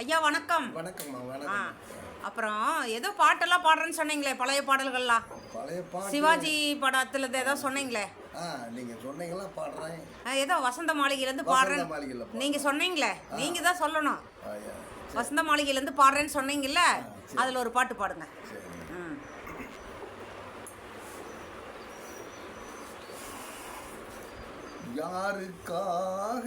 ஐயா வணக்கம். வணக்கம்மா வணக்கம். அப்புறம் ஏதோ பாட்டெல்லாம் பாடுறேன்னு சொன்னீங்களே பழைய பாடல்கள்லாம். பழைய சிவாஜி படத்துல ஏதோ சொன்னீங்களே. ஆ நீங்க சொன்னீங்களா பாடுறேன். ஏதோ வசந்த மாளிகையிலேருந்து பாடுறேன். நீங்க சொன்னீங்களே நீங்க தான் சொல்லணும். வசந்த மாளிகையிலேருந்து பாடுறேன்னு சொன்னீங்கல்ல அதுல ஒரு பாட்டு பாடுங்க. யாருக்காக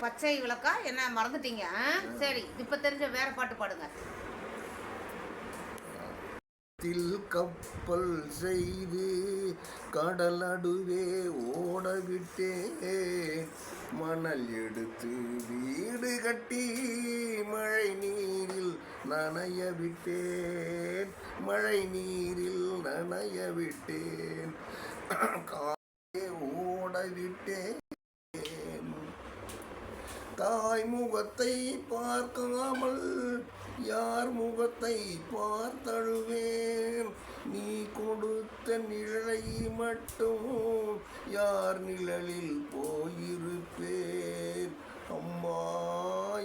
பச்சை விளக்கா என்ன மறந்துட்டீங்க சரி இப்ப தெரிஞ்ச வேற பாட்டு பாடுங்க. தில் கப்பல் செய்து கடல் நடுவே ஓட விட்டேன் மணல் எடுத்து வீடு கட்டி மழை நீரில் நனைய விட்டேன் மழை நீரில் நனைய விட்டேன். காலே ஓட விட்டேன் தாய் முகத்தை பார்க்காமல் யார் முகத்தை பார்த்தழுவேன் நீ கொடுத்த நிழலை மட்டும் யார் நிழலில் போயிருப்பேன்? அம்மா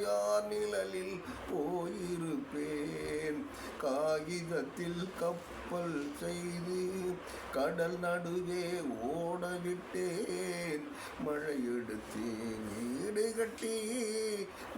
யார் நிழலில் போயிருப்பேன்? காகிதத்தில் கப்பல் செய்து கடல் நடுவே ஓட விட்டேன் மழை எடுத்து வீடு கட்டி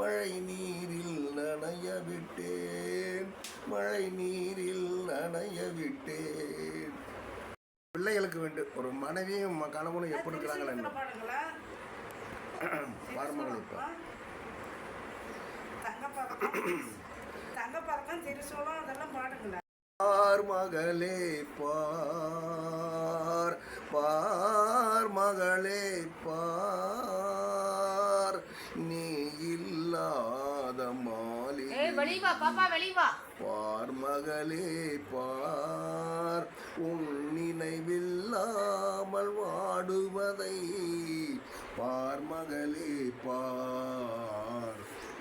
மழை நீரில் நனைய விட்டேன். மழை நீரில் நனைய விட்டேன். பிள்ளைகளுக்கு வேண்டு ஒரு மனைவியும் கணவனும் எப்படி இருக்கிறாங்களே மருமகள் இப்போ தங்கப்பதக்கம் திருசூலம் அதெல்லாம் பாடுங்களேன் பார் மகளே பார் பார் மகளே பார். நீ இல்லாத மாலி பார் மகளே பார். உன் நினைவில்லாமல் வாடுவதை. பார் மகளே பார்.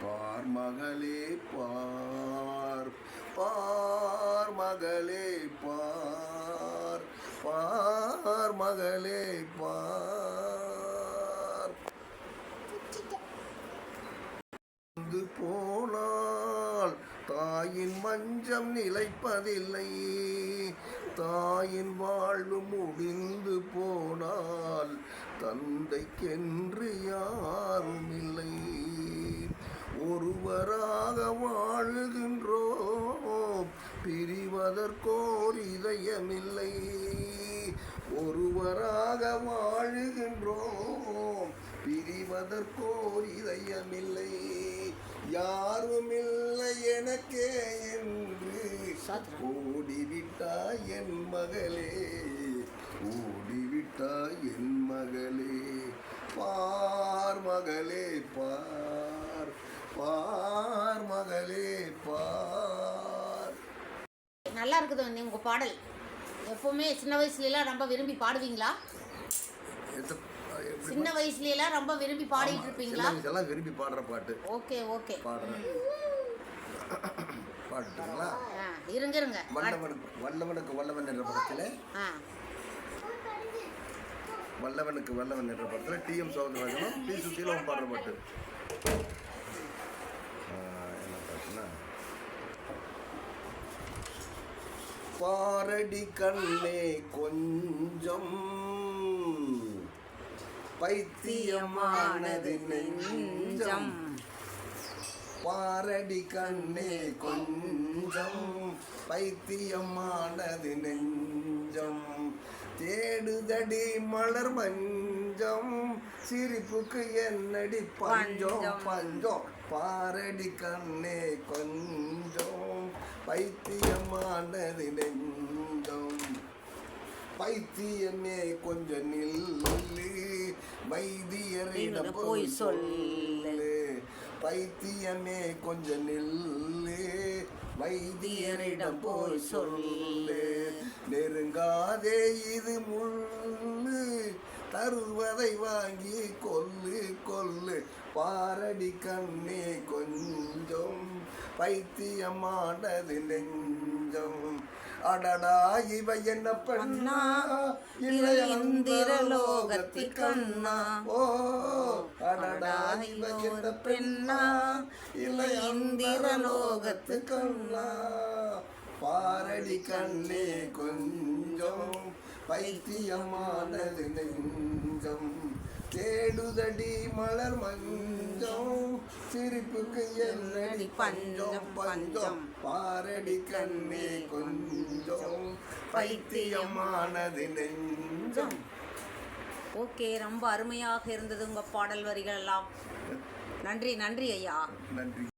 பார் மகளே பார் பார் மகளே பார் பார் மகளே பார். வந்து போனால் தாயின் மஞ்சம் நிலைப்பதில்லை தாயின் வாழ்வு முடிந்து போனால் தந்தைக்கென்று யாரும் இல்லை ஒருவராக வாழ்கின்றோம். பிரிவதற்கோர் இதயமில்லை. ஒருவராக வாழுகின்றோம். பிரிவதற்கோர் இதயமில்லை. யாருமில்லை எனக்கே என்று ஓடிவிட்டாய் என் மகளே. ஓடிவிட்டாய் என் மகளே. பார் மகளே பார். பார் மகளே பார். நல்லா இருக்குது வந்து உங்க பாடல். எப்பவுமே சின்ன வயசுல எல்லாம் ரொம்ப விரும்பி பாடுவீங்களா? சின்ன வயசுல எல்லாம் ரொம்ப விரும்பி பாடிட்டு இருப்பீங்களா வயசுல விரும்பி பாடுற பாட்டு. Okay okay. பாடுறேன். பாட்டுங்களா இருங்க இருங்க. வல்லவனுக்கு வல்லவனுக்கு வல்லவன் என்ற படத்தில். வல்லவனுக்கு வல்லவன் என்ற படத்தில் டிஎம் சௌந்தரராஜனும் பி சுசீலாவும் பாடுற பாட்டு ஆ, என்ன பாட்டுன்னா பாரடி கண்ணே கொஞ்சம் பைத்தியமானது நெஞ்சம். பாரடி கண்ணே கொஞ்சம் பைத்தியமானது நெஞ்சம். தேடுதடி மலர் மஞ்சம் சிரிப்புக்கு என்னடி பஞ்சம்? பஞ்சம். பாரடி கண்ணே கொஞ்சம். பைத்தியமானது நெஞ்சம். பைத்தியமே கொஞ்சம் நில்லு. வைத்தியரிடம் போய் சொல்லு. பைத்தியமே கொஞ்சம் நில்லு. வைத்தியரிடம் போய் சொல்லு. நெருங்காதே இது முள்ளு. தருவதை வாங்கி கொல்லு கொல்லு பாரடி கண்ணே கொஞ்சம் பைத்தியமானது நெஞ்சம். அடடா இவ என்ன பெண்ணா? இல்லை இந்திர லோகத்து கண்ணா. ஓ அடடா இவ என்ன பெண்ணா? இல்லை இந்திர லோகத்து கண்ணா. பாரடி கண்ணே கொஞ்சம் பைத்தியமானது நெஞ்சம். தேடுதடி மலர் மஞ்சம். சிரிப்புக்கு என்னடி பஞ்சம் பஞ்சம் பாரடி கண்ணே கொஞ்சம். பைத்தியமானது நெஞ்சம். ஓகே ரொம்ப அருமையாக இருந்தது உங்கள் பாடல் வரிகள் எல்லாம். நன்றி நன்றி ஐயா. நன்றி.